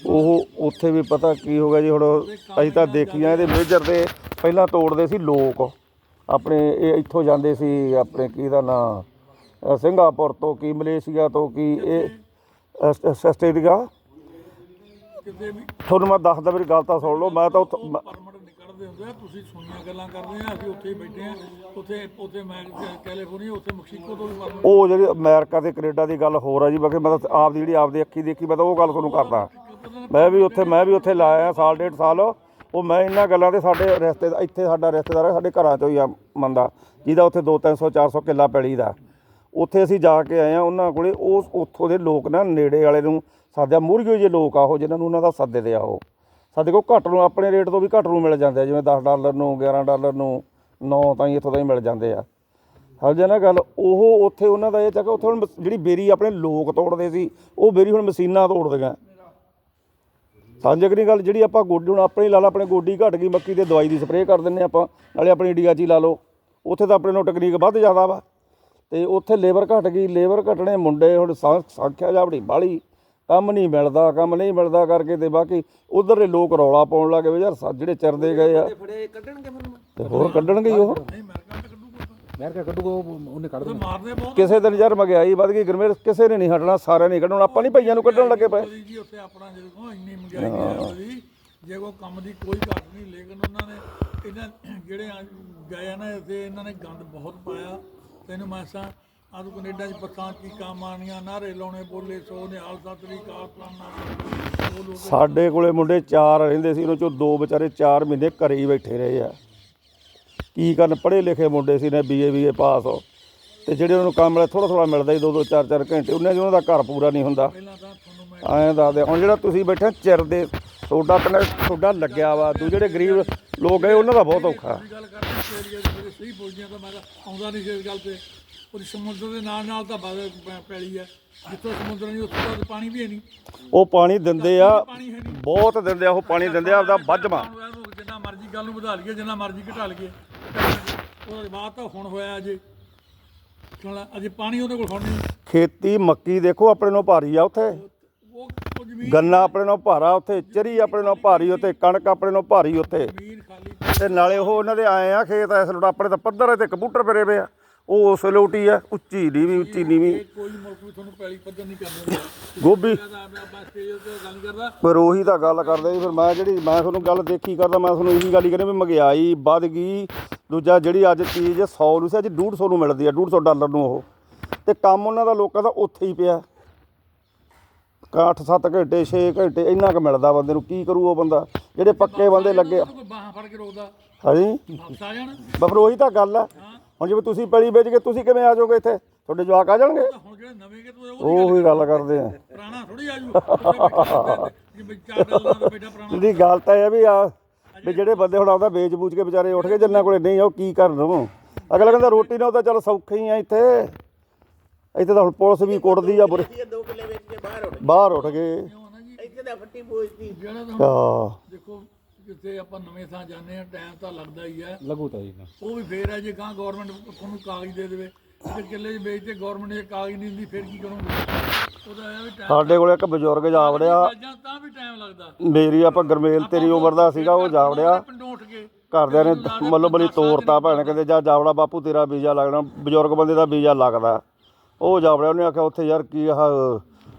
ਉਹ ਉੱਥੇ ਵੀ ਪਤਾ ਕੀ ਹੋ ਗਿਆ ਜੀ ਹੁਣ ਅਸੀਂ ਤਾਂ ਦੇਖੀਆਂ ਇਹਦੇ ਮੇਜਰ ਦੇ ਪਹਿਲਾਂ ਤੋੜਦੇ ਸੀ ਲੋਕ। ਆਪਣੇ ਇਹ ਇੱਥੋਂ ਜਾਂਦੇ ਸੀ ਆਪਣੇ ਕੀ ਦਾ ਨਾਂ? ਸਿੰਗਾਪੁਰ ਤੋਂ ਕੀ ਮਲੇਸ਼ੀਆ ਤੋਂ ਕੀ ਇਹ ਵੀ ਤੁਹਾਨੂੰ ਮੈਂ ਦੱਸਦਾ ਮੇਰੀ ਗੱਲ ਤਾਂ ਸੁਣ ਲਓ ਮੈਂ ਤਾਂ ਉੱਥੋਂ ਹੁੰਦੇ ਆ ਤੁਸੀਂ ਸੁਣੀਆਂ ਗੱਲਾਂ ਕਰਦੇ ਆ ਅਸੀਂ ਉੱਥੇ ਹੀ ਬੈਠੇ ਆ ਉੱਥੇ ਉੱਥੇ ਮੈਂ ਕੈਲੀਫੋਰਨੀਆ ਉੱਥੇ ਮੈਕਸੀਕੋ ਤੋਂ ਵੀ ਪਰਮਿਟ ਉਹ ਜਿਹੜੀ ਅਮਰੀਕਾ ਤੇ ਕੈਨੇਡਾ ਦੀ ਗੱਲ ਹੋਰ ਆ ਜੀ ਬਾਕੀ ਮੈਂ ਤਾਂ ਆਪ ਦੀ ਜਿਹੜੀ ਆਪਦੀ ਅੱਖੀ ਦੇਖੀ ਮੈਂ ਤਾਂ ਉਹ ਗੱਲ ਤੁਹਾਨੂੰ ਕਰਦਾ। ਮੈਂ ਵੀ ਉੱਥੇ ਮੈਂ ਵੀ ਉੱਥੇ ਲਾਇਆ ਸਾਲ ਡੇਢ ਸਾਲ ਉਹ ਮੈਂ ਇਹਨਾਂ ਗੱਲਾਂ ਦੇ ਸਾਡੇ ਰਿਸ਼ਤੇ ਇੱਥੇ ਸਾਡਾ ਰਿਸ਼ਤੇਦਾਰ ਹੈ, ਸਾਡੇ ਘਰਾਂ ਚੋਂ ਹੀ ਆ ਮੰਦਾ ਜਿਹਦਾ ਉੱਥੇ 2 300 400 ਕਿੱਲਾ ਪੈਲੀ ਦਾ। ਉੱਥੇ ਅਸੀਂ ਜਾ ਕੇ ਆਏ ਆ ਉਹਨਾਂ ਕੋਲੇ ਉਹ ਉੱਥੋਂ ਦੇ ਲੋਕ ਨਾ ਨੇੜੇ ਵਾਲੇ ਨੂੰ ਸਾਦਿਆ ਮੂਰਗਿਓ ਜੇ ਲੋਕ ਆ ਉਹ ਜਿਨ੍ਹਾਂ ਨੂੰ ਉਹਨਾਂ ਦਾ ਸੱਦੇ ਦੇ ਆ ਉਹ। ਸਾਡੇ ਕੋਲ ਘੱਟ ਨੂੰ ਆਪਣੇ ਰੇਟ ਤੋਂ ਵੀ ਘੱਟ ਨੂੰ ਮਿਲ ਜਾਂਦੇ ਆ, ਜਿਵੇਂ 10 ਡਾਲਰ ਨੂੰ 11 ਡਾਲਰ ਨੂੰ 9 ਤਾਂ ਇੱਥੋਂ ਤਾਂ ਮਿਲ ਜਾਂਦੇ ਆ। ਸਮਝਿਆ ਨਾ ਗੱਲ, ਉਹ ਉੱਥੇ ਉਹਨਾਂ ਦਾ ਇਹ ਚੱਕਰ ਉੱਥੇ ਹੁਣ ਮਸ- ਜਿਹੜੀ ਬੇਰੀ ਆਪਣੇ ਲੋਕ ਤੋੜਦੇ ਸੀ, ਉਹ ਬੇਰੀ ਹੁਣ ਮਸ਼ੀਨਾਂ ਤੋੜਦੀਆਂ। ਸਮਝ ਗਈ ਗੱਲ, ਜਿਹੜੀ ਆਪਾਂ ਗੋਡੀ, ਹੁਣ ਆਪਣੇ ਲਾ ਲਾ, ਆਪਣੇ ਗੋਡੀ ਘਟ ਗਈ, ਮੱਕੀ ਤੇ ਦਵਾਈ ਦੀ ਸਪਰੇਅ ਕਰ ਦਿੰਨੇ ਆਪਾਂ, ਨਾਲੇ ਆਪਣੀ ਇੰਡੀਆ 'ਚ ਹੀ ਲਾ ਲਓ। ਉੱਥੇ ਤਾਂ ਆਪਣੇ ਨੂੰ ਟੈਕਨੀਕ ਵੱਧ ਜ਼ਿਆਦਾ ਵਾ। ਤੇ ਉੱਥੇ ਲੇਬਰ ਘਟ ਗਈ, ਲੇਬਰ ਘਟਣੇ ਮੁੰਡੇ ਹੁਣ ਸੰ- ਸੰਖਿਆ ਜਾਬੜੀ ਬਾਹਲੀ। ਕੰਮ ਨਹੀਂ ਮਿਲਦਾ ਕੰਮ ਨਹੀਂ ਮਿਲਦਾ ਕਰਕੇ ਤੇ ਬਾਕੀ ਉਧਰ ਦੇ ਲੋਕ ਰੌਲਾ ਪਾਉਣ ਲੱਗੇ ਵੀ ਯਾਰ ਸਾ- ਜਿਹੜੇ ਚਰਦੇ ਗਏ ਆ। ਫੜੇ ਕੱਢਣਗੇ ਫਿਰ ਤੇ ਹੋਰ ਕੱਢਣਗੇ ਹੀ ਉਹ। ਨਹੀਂ ਅਮਰੀਕਾ ਤਾਂ ਕੱਢੂਗਾ ਮੈਂ ਕਿਹਾ ਕੱਢੂਗਾ ਉਹ- ਉਹਨੇ ਕੱਢ ਉਹ ਦੇਣਾ। ਮਾਰਦੇ ਬਹੁਤ ਕਿਸੇ ਦਿਨ ਯਾਰ ਮਹਿੰਗਾਈ ਵੱਧ ਗਈ ਗਰਮੇਰ ਕਿਸੇ ਨੇ ਨਹੀਂ ਹਟਣਾ ਸਾਰਿਆਂ ਨੇ ਕੱਢਣਾ ਆਪਾਂ ਨਹੀਂ ਭਈਆਂ ਨੂੰ ਕੱਢਣ ਲੱਗੇ ਪਏ। ਉਹਦੀ ਜੀ ਉੱਥੇ ਆਪਣਾ ਜਿਹੜੇ ਕੋ ਇੰਨੀ ਮਹਿੰਗਾਈ ਹੈ ਉਹਦੀ। ਜੇ ਕੋ ਕੰਮ ਦੀ ਕੋਈ ਘਾਟ ਨਹੀਂ ਲੇਕਿਨ ਉਹਨਾਂ ਨੇ ਇਹਨਾਂ ਜਿਹੜੇ ਆ- ਗਏ ਆ ਨਾ ਇੱਥੇ ਇਹਨਾਂ ਨੇ ਗੰਦ ਬਹੁਤ ਪਾਇਆ। ਤੈਨੂੰ ਮੈਂ ਸਾਂ ਆ ਤੂੰ ਕੈਨੇਡਾ ਚ ਬੱਸਾਂ ਕੀ ਕੰਮ ਆਣੀਆਂ ਨਾਰੇ ਲਾਉਣੇ ਬੋਲੇ ਸੋ ਨਿਹਾਲ ਸਤਰੀ ਕਾਰ ਪਲਾਨਾ ਉਹ ਲੋਕ ਸਾਡੇ ਕੋਲੇ ਮੁੰਡੇ ਚਾਰ ਰਹਿੰਦੇ ਸੀ ਉਹਨਾਂ ਚੋਂ ਦੋ ਵਿਚਾਰੇ 4 ਮਹੀਨੇ ਘਰੇ ਹੀ ਬੈਠੇ ਰਹੇ ਆ। ਕੀ ਕਰਨ ਪੜ੍ਹੇ ਲਿਖੇ ਮੁੰਡੇ ਸੀ ਨੇ ਬੀਏ ਬੀਏ ਪਾਸ। ਤੇ ਜਿਹੜੇ ਉਹਨਾਂ ਨੂੰ ਕੰਮ ਮਿਲਿਆ ਥੋੜਾ ਥੋੜਾ ਮਿਲਦਾ ਹੀ ਦੋ ਦੋ ਚਾਰ ਚਾਰ ਘੰਟੇ ਉਹਨਾਂ 'ਚ ਉਹਨਾਂ ਦਾ ਘਰ ਪੂਰਾ ਨਹੀਂ ਹੁੰਦਾ। ਪਹਿਲਾਂ ਤਾਂ ਤੁਹਾਨੂੰ ਮੈਂ ਐਂ ਦੱਸਦੇ ਹੁਣ ਜਿਹੜਾ ਤੁਸੀਂ ਬੈਠੇ ਚਿਰ ਦੇ ਤੁਹਾਡਾ ਪਿੰਡ ਤੁਹਾਡਾ ਲੱਗਿਆ ਵਾ ਦੂ ਜਿਹੜੇ ਗਰੀਬ ਲੋਕ ਗਏ ਉਹਨਾਂ ਦਾ ਬਹੁਤ ਔਖਾ। ਗੱਲ ਕਰਦੇ ਸੀ ਏਰੀਆ ਦੇ ਮੇਰੇ ਸਹੀ ਪੁੱਜੀਆਂ ਤਾਂ ਮੈਂ ਤਾਂ ਆਉਂਦਾ ਨਹੀਂ ਸੀ ਇਸ ਗੱਲ ਤੇ। ਉਹ ਸਮੁੰਦਰ ਦੇ ਨਾਲ ਨਾਲ ਤਾਂ ਬਾਦ ਪੈਲੀ ਹੈ। ਜਿੱਥੋਂ ਸਮੁੰਦਰ ਨਹੀਂ ਉੱਥੋਂ ਤਾਂ ਪਾਣੀ ਵੀ ਹੈ ਨਹੀਂ। ਉਹ ਪਾਣੀ ਦਿੰਦੇ ਆ ਬਹੁਤ ਦਿੰਦੇ ਆ ਉਹ ਪਾਣੀ ਦਿੰਦੇ ਆ ਆਪਦਾ ਵੱਜਵਾ ਜਿੰਨਾ ਮਰਜ਼ੀ ਗੱਲ ਨੂੰ ਵਧਾ ਲਈਏ ਜਿੰਨਾ ਮਰਜ਼ੀ ਘਟਾ ਲਈਏ। ਉਹਦੇ ਬਾਅਦ ਤਾਂ ਹੁਣ ਹੋਇਆ ਅਜੇ। ਅਜੇ ਪਾਣੀ ਉਹਦੇ ਕੋਲ ਹੁਣ ਨਹੀਂ। ਖੇਤੀ ਮੱਕੀ ਦੇਖੋ ਆਪਣੇ ਨੂੰ ਭਾਰੀ ਆ ਉੱਥੇ। ਉਹ ਉਹ ਗੰਨਾ ਆਪਣੇ ਨੂੰ ਭਾਰਾ ਉੱਥੇ ਚਰੀ ਆਪਣੇ ਨੂੰ ਭਾਰੀ ਉੱਥੇ ਕਣਕ ਆਪਣੇ ਨੂੰ ਭਾਰੀ ਉੱਥੇ। ਤੇ ਨਾਲੇ ਉਹ ਉਹਨਾਂ ਦੇ ਆਏ ਆ ਖੇਤ ਐਸ ਲੋਟ ਆਪਣੇ ਤਾਂ ਪੱਧਰ ਤੇ ਕਬੂਤਰ ਫਿਰੇ ਪਏ ਆ। ਉਹ ਉਸ ਲੋਟੀ ਆ ਉੱਚੀ ਨੀਵੀਂ ਉੱਚੀ ਨੀਵੀਂ। ਕੋਈ ਮੁਲਕ ਵੀ ਤੁਹਾਨੂੰ ਪੈਲੀ ਪੱਧਰ ਨਹੀਂ ਕਰਨ ਦਿੰਦਾ ਗੋਭੀ। ਕਰਦਾ। ਪਰ ਉਹੀ ਤਾਂ ਗੱਲ ਕਰਦੇ ਜੀ ਫਿਰ ਮੈਂ ਜਿਹੜੀ ਮੈਂ ਤੁਹਾਨੂੰ ਗੱਲ ਦੇਖੀ ਕਰਦਾ ਮੈਂ ਤੁਹਾਨੂੰ ਇਹੀ ਗੱਲ ਹੀ ਕਹਿੰਦਾ ਵੀ ਮਹਿੰਗਾਈ ਵੱਧ ਗਈ। ਦੂਜਾ ਜਿਹੜੀ ਅੱਜ ਚੀਜ਼ 100 ਨੂੰ ਸੀ ਅੱਜ 150 ਨੂੰ ਮਿਲਦੀ ਆ 150 ਡਾਲਰ ਨੂੰ ਉਹ। ਤੇ ਕੰਮ ਉਹਨਾਂ ਦਾ ਲੋਕਾਂ ਦਾ ਉੱਥੇ ਹੀ ਪਿਆ। 8-7 ਘੰਟੇ 6 ਘੰਟੇ ਇੰਨਾ ਕੁ ਮਿਲਦਾ ਬੰਦੇ ਨੂੰ ਕੀ ਕਰੂ ਉਹ ਬੰਦਾ? ਜਿਹੜੇ ਪੱਕੇ ਬੰਦੇ ਲੱਗੇ ਬਾਹਾਂ ਫੜ ਕੇ ਰੋਕਦਾ। ਹਾਂਜੀ? ਵਾਪਸ ਆ ਜਾਣ। ਬਸ ਫਿਰ ਉਹੀ ਤਾਂ ਗੱਲ ਆ। ਹੁਣ ਜਿਵੇਂ ਤੁਸੀਂ ਪੈਲੀ ਵੇਚ ਕੇ ਤੁਸੀਂ ਕਿਵੇਂ ਆ ਜਾਓਗੇ ਇੱਥੇ? ਤੁਹਾਡੇ ਜਵਾਕ ਆ ਜਾਣਗੇ? ਤਾਂ ਹੁਣ ਜਿਹੜੇ ਨਵੇਂ ਕਿ ਤੂੰ ਉਹ ਉਹੀ ਗੱਲ ਕਰਦੇ ਆ। ਪੁਰਾਣਾ ਥੋੜੀ ਆਜੂ ਜਿਵੇਂ ਚਾਰ ਡਾਲਰਾਂ ਦਾ ਬੈਠਾ ਪੁਰਾਣਾ। ਇਹਦੀ ਗੱਲ ਤਾਂ ਇਹ ਆ ਵੀ ਆ ਵੀ ਜਿਹੜੇ ਬੰਦੇ ਹੁਣ ਆਪਦਾ ਵੇਚ ਬੂਝ ਕੇ ਵਿਚਾਰੇ ਉੱਠ ਗਏ ਜਿੰਨਾਂ ਕੋਲੇ ਨਹੀਂ ਆ ਉਹ ਕੀ ਕਰਨ ਅਗਲਾ ਕਹਿੰਦਾ ਰੋਟੀ ਨਾਲ ਤਾਂ ਚੱਲ ਸੌਖੇ ਹੀ ਆ ਇੱਥੇ। ਇੱਥੇ ਤਾਂ ਹੁਣ ਪੁਲਿਸ ਵੀ ਕੁੱਟਦੀ ਆ ਬੁਰੇ। ਇਹ ਦੋ ਕਿੱਲੇ ਵੇਚ ਕੇ ਬਾਹਰ ਉੱਠ ਬਾਹਰ ਉੱਠ ਗਏ। ਇੱਥੇ ਤਾਂ ਫੱਟੀ ਪੋਜਦੀ ਜਿਹੜਾ ਦੇਖੋ ਜਿੱਥੇ ਆਪਾਂ ਨਵੇਂ ਥਾਂ ਜਾਂਦੇ ਆ ਟਾਈਮ ਤਾਂ ਲੱਗਦਾ ਹੀ ਹੈ। ਲੱਗੂ ਤਾਂ ਜੀ ਉਹ ਵੀ ਫੇਰ ਹੈ ਜੇ ਗਾਂ ਗਵਰਨਮੈਂਟ ਤੁਹਾਨੂੰ ਕਾਗਜ਼ ਦੇ ਦੇਵੇ ਜੇ ਕਿੱਲੇ 'ਚ ਵੇਚਦੇ ਗਵਰਨਮੈਂਟ ਜੇ ਕਾਗਜ਼ ਨਹੀਂ ਦਿੰਦੀ ਫਿਰ ਕੀ ਕਰੋਗੇ? ਉਹਦਾ ਇਹ ਵੀ ਟਾਈਮ ਸਾਡੇ ਕੋਲੇ ਇੱਕ ਬਜ਼ੁਰਗ ਜਾ ਵੜਿਆ ਜਾਂ ਤਾਂ ਵੀ ਟਾਈਮ ਲੱਗਦਾ। ਮੇਰੀ ਆਪਾਂ ਗਰਮੇਲ ਤੇਰੀ ਉਮਰ ਦਾ ਸੀਗਾ ਉਹ ਜਾ ਵੜਿਆ ਪਿੰਡੋਂ ਉੱਠ ਕੇ ਘਰਦਿਆਂ ਨੇ ਮੱਲੋ ਬਲੀ ਤੋਰਤਾ ਭੈਣ ਕਹਿੰਦੇ ਜਾ ਜਾਵੜਾ ਬਾਪੂ ਤੇਰਾ ਵੀਜ਼ਾ ਲੱਗਣਾ। ਬਜ਼ੁਰਗ ਬੰਦੇ ਦਾ ਵੀਜ਼ਾ ਲੱਗਦਾ। ਉਹ ਜਾਵੜਿਆ ਉਹਨੇ ਆਖਿਆ ਉੱਥੇ ਯਾਰ ਕੀ ਆਹ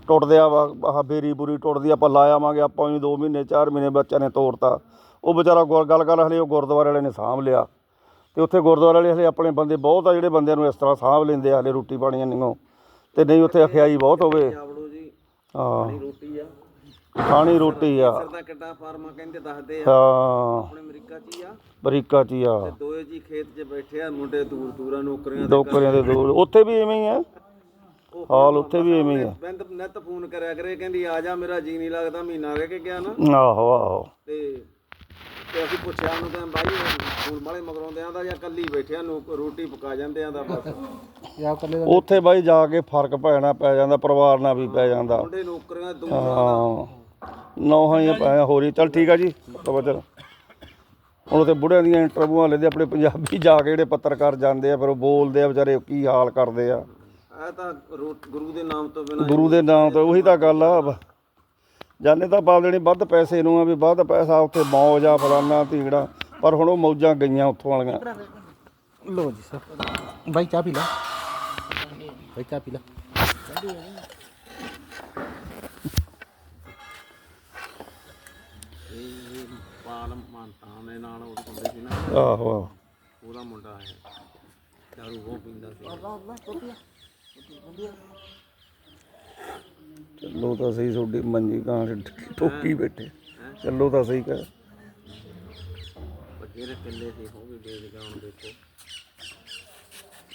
ਟੁੱਟਦੇ ਆ ਵਾ- ਆਹ ਬੇਰੀ ਬੂਰੀ ਟੁੱਟਦੀ ਆਪਾਂ ਲਾ ਆਵਾਂਗੇ ਆਪਾਂ ਵੀ 2 ਮਹੀਨੇ 4 ਮਹੀਨੇ ਬੱਚਿਆਂ ਨੇ ਤੋਰਤਾ। ਉਹ ਵਿਚਾਰਾ ਗੁਰ- ਗੱਲ ਕਰ ਹਲੇ ਉਹ ਗੁਰਦੁਆਰੇ ਵਾਲੇ ਨੇ ਸਾਂਭ ਲਿਆ। ਤੇ ਉੱਥੇ ਗੁਰਦੁਆਰੇ ਵਾਲੇ ਹਲੇ ਆਪਣੇ ਬੰਦੇ ਬਹੁਤ ਆ ਜਿਹੜੇ ਬੰਦਿਆਂ ਨੂੰ ਇਸ ਤਰ੍ਹਾਂ ਸਾਂਭ ਲੈਂਦੇ ਆ ਹਲੇ ਰੋਟੀ ਪਾਣੀਆਂ ਨਹੀਂ ਤੇ ਨਹੀਂ ਉੱਥੇ ਅਖਿਆਈ ਬਹੁਤ ਹੋਵੇ। ਹਾਂ। ਰੋਟੀ ਆ। ਖਾਣੀ ਰੋਟੀ ਆ। ਦਾ ਕਿੱਡਾ ਫਾਰਮਾ ਕਹਿੰਦੇ ਦੱਸਦੇ ਆ। ਹਾਂ। ਆਪਣੇ ਅਮਰੀਕਾ 'ਚ ਹੀ ਆ। ਅਮਰੀਕਾ ਚ ਹੀ ਆ। ਦੋਏ ਜੀ ਖੇਤ 'ਚ ਬੈਠੇ ਆ ਮੁੰਡੇ ਦੂਰ ਦੂਰਾਂ ਨੌਕਰੀਆਂ ਤੇ ਡੋਕਰਿਆਂ ਦੇ ਦੂਰ। ਉੱਥੇ ਵੀ ਐਵੇਂ ਹੀ ਆ। ਹਾਲ ਉੱਥੇ ਵੀ ਐਵੇਂ ਹੀ ਆ। ਬੰਦ ਨੈਟ ਫੋਨ ਕਰਿਆ ਕਰੇ ਕਹਿੰਦੀ ਆ ਜਾ ਮੇਰਾ ਜੀ ਨਹੀਂ ਲੱਗਦਾ ਮਹੀਨਾ ਰਹਿ ਕੇ ਗਿਆ ਨਾ। ਆਹੋ ਆਹੋ। ਤੇ ਤੇ ਅਸੀਂ ਪੁੱਛਿਆ ਉਹਨੂੰ ਤਾਂ ਬਾਈ ਫੋਨ ਵਾਲੇ ਮਗਰੋਂ ਆਂਦਾ ਜਾਂ ਕੱਲੀ ਬੈਠਿਆ ਨੂੰ ਰੋਟੀ ਪਕਾ ਜਾਂਦੇ ਆਂਦਾ ਬਸ। ਯਾ ਕੱਲੇ ਉੱਥੇ ਬਾਈ ਜਾ ਕੇ ਫ਼ਰਕ ਪੈਣਾ ਪੈ ਜਾਂਦਾ ਪਰਿਵਾਰ ਨਾਲ ਵੀ ਪੈ ਜਾਂਦਾ। ਮੁੰਡੇ ਨੌਕਰੀਆਂ ਦੂਰ ਹਾਂ। ਨੌਹਾਂ ਹੀ ਪੈ ਹੋਰੀ ਚਲ ਠੀਕ ਆ ਜੀ ਤਵਜਰ ਹੁਣ ਤੇ ਬੁੜਿਆਂ ਦੀਆਂ ਇੰਟਰਵਿਊਆਂ ਲੈਂਦੇ ਆਪਣੇ ਪੰਜਾਬੀ ਜਾ ਕੇ ਜਿਹੜੇ ਪੱਤਰਕਾਰ ਜਾਂਦੇ ਆ ਫਿਰ ਉਹ ਬੋਲਦੇ ਆ ਵਿਚਾਰੇ ਕੀ ਹਾਲ ਕਰਦੇ ਆ। ਇਹ ਤਾਂ ਰੋ- ਗੁਰੂ ਦੇ ਨਾਮ ਤੋਂ ਬਿਨਾਂ ਗੁਰੂ ਦੇ ਨਾਮ ਤੇ ਉਹੀ ਤਾਂ ਗੱਲ ਆ। ਜਾਣੇ ਤਾਂ ਪਾ ਦੇਣੀ ਵੱਧ ਪੈਸੇ ਨੂੰ ਆ ਵੀ ਵੱਧ ਪੈਸਾ ਉੱਥੇ ਮੌਜ ਆ ਫਲਾਨਾ ਧੀੜਾ ਪਰ ਹੁਣ ਉਹ ਮੌਜਾਂ ਗਈਆਂ ਉੱਥੋਂ ਵਾਲੀਆਂ। ਲੋ ਜੀ ਸਰ ਭਾਈ ਚਾਹ ਪੀ ਲਾ। ਭਾਈ ਚਾਹ ਪੀ ਲਾ। ਪਾਲ ਮਾਨਤਾ ਦੇ ਨਾਲ ਉਹ ਹੁੰਦੇ ਸੀ ਨਾ ਆਹੋ ਆਹੋ। ਉਹਦਾ ਮੁੰਡਾ ਹੈ ਦਾਰੂ ਉਹ ਪੀਂਦਾ ਸੀ। ਚੱਲੋ ਤਾਂ ਸਹੀ ਤੁਹਾਡੀ ਮੰਜੀ ਕਾਂ ਠੋਕੀ ਬੈਠੇ। ਚੱਲੋ ਤਾਂ ਸਹੀ ਕਰ ਬਥੇਰੇ ਕਿੱਲੇ ਸੀ ਉਹ ਵੀ ਵੇਚ ਗਿਆ ਹੁਣ ਦੇਖੋ।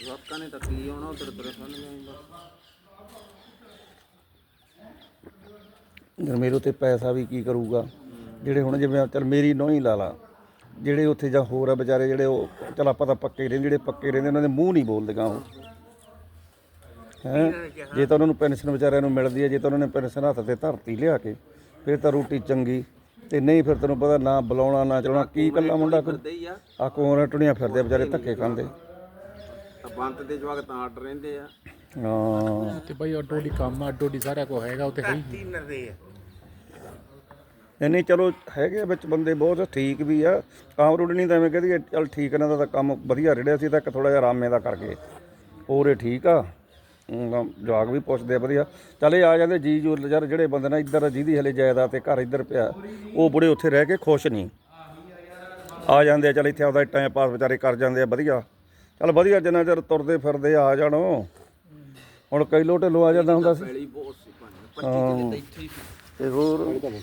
ਲੋਕਾਂ ਨੇ ਤਾਂ ਕੀ ਆਉਣਾ ਉਧਰ ਉਧਰ ਫਨ ਗਏ ਬਸ। ਯਾਰ ਮੇਰੇ ਉੱਤੇ ਪੈਸਾ ਵੀ ਕੀ ਕਰੂਗਾ? ਜਿਹੜੇ ਹੁਣ ਜਿਵੇਂ ਚੱਲ ਮੇਰੀ ਨੋਹ ਲਾ ਲਾ। ਜਿਹੜੇ ਉੱਥੇ ਜਾਂ ਹੋਰ ਆ ਵਿਚਾਰੇ ਜਿਹੜੇ ਉਹ ਚੱਲ ਆਪਾਂ ਤਾਂ ਪੱਕੇ ਰਹਿੰਦੇ ਜਿਹੜੇ ਪੱਕੇ ਰਹਿੰਦੇ ਉਹਨਾਂ ਦੇ ਮੂੰਹ ਨਹੀਂ ਬੋਲਦੇਗਾ ਉਹ। ਹੈ? ਜੇ ਤਾਂ ਉਹਨਾਂ ਨੂੰ ਪੈਨਸ਼ਨ ਵਿਚਾਰਿਆਂ ਨੂੰ ਮਿਲਦੀ ਹੈ ਜੇ ਤਾਂ ਉਹਨਾਂ ਨੇ ਪੈਨਸ਼ਨ ਹੱਥ ਤੇ ਧਰਤੀ ਲਿਆ ਕੇ ਫਿਰ ਤਾਂ ਰੋਟੀ ਚੰਗੀ। ਤੇ ਨਹੀਂ ਫਿਰ ਤੈਨੂੰ ਪਤਾ ਨਾ ਬੁਲਾਉਣਾ ਨਾ ਚਲਾਉਣਾ ਕੀ ਕੱਲਾ ਮੁੰਡਾ ਕੋਈ ਆ। ਆ ਕੋਰਾਂ ਟੁਣੀਆਂ ਫਿਰਦੇ ਆ ਵਿਚਾਰੇ ਧੱਕੇ ਖਾਂਦੇ। ਤਾਂ ਬੰਤ ਦੇ ਜਵਾਕ ਤਾਂ ਅੱਡ ਰਹਿੰਦੇ ਆ। ਹਾਂ। ਤੇ ਭਾਈ ਅੱਡੋ ਦੀ ਕੰਮ ਆ, ਅੱਡੋ ਦੀ ਸਾਰਾ ਕੁਝ ਹੈਗਾ ਉੱਥੇ ਹੈ ਹੀ ਨਹੀਂ। ਤਿੰਨ ਦੇ ਆ। ਨਹੀਂ ਨਹੀਂ ਚਲੋ ਹੈਗੇ ਆ ਵਿੱਚ ਬੰਦੇ ਬਹੁਤ ਠੀਕ ਵੀ ਆ। ਕਾਮਰੂਡ ਨਹੀਂ ਤਾਂ ਐਵੇਂ ਕਹਦੀ ਚਲ ਠੀਕ ਇਹਨਾਂ ਦਾ ਤਾਂ ਕੰਮ ਵਧੀਆ ਰਿਹਾ ਸੀ ਤਾਂ ਇੱਕ ਥੋੜਾ ਜਿਹਾ ਆਰਾਮੇ ਦਾ ਕਰਕੇ। ਹੋਰ ਠੀਕ ਆ? ਜਵਾਕ ਵੀ ਪੁੱਛਦੇ ਆ ਵਧੀਆ। ਚੱਲ ਆ ਜਾਂਦੇ ਜੀ ਜੋ ਯਾਰ ਜਿਹੜੇ ਬੰਦੇ ਨਾਲ ਇੱਧਰ ਜਿਹਦੀ ਹਲੇ ਜਾਇਦਾਦ ਤੇ ਘਰ ਇੱਧਰ ਪਿਆ ਉਹ ਬੁੜੇ ਉੱਥੇ ਰਹਿ ਕੇ ਖੁਸ਼ ਨਹੀਂ। ਆ ਜਾਂਦੇ ਆ ਚੱਲ ਇੱਥੇ ਆਪਦਾ ਟਾਈਮ ਪਾਸ ਵਿਚਾਰੇ ਕਰ ਜਾਂਦੇ ਆ ਵਧੀਆ। ਚੱਲ ਵਧੀਆ ਜਿੰਨਾ ਚਿਰ ਤੁਰਦੇ ਫਿਰਦੇ ਆ ਜਾਣੋ। ਹੁਣ ਕਈ ਲੋਟੇ ਲੋ ਆ ਜਾਂਦਾ ਹੁੰਦਾ ਸੀ। ਪੈਲੀ ਬਹੁਤ ਸੀ ਭਾਵੇਂ 25 ਕਿੱਲੇ ਤਾਂ ਹੋਰ?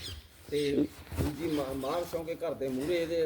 ਤੇ ਦੂਜੀ ਮਾ- ਮਾਰ ਸੌਂ ਕੇ ਘਰ ਦੇ ਮੂਹਰੇ ਇਹਦੇ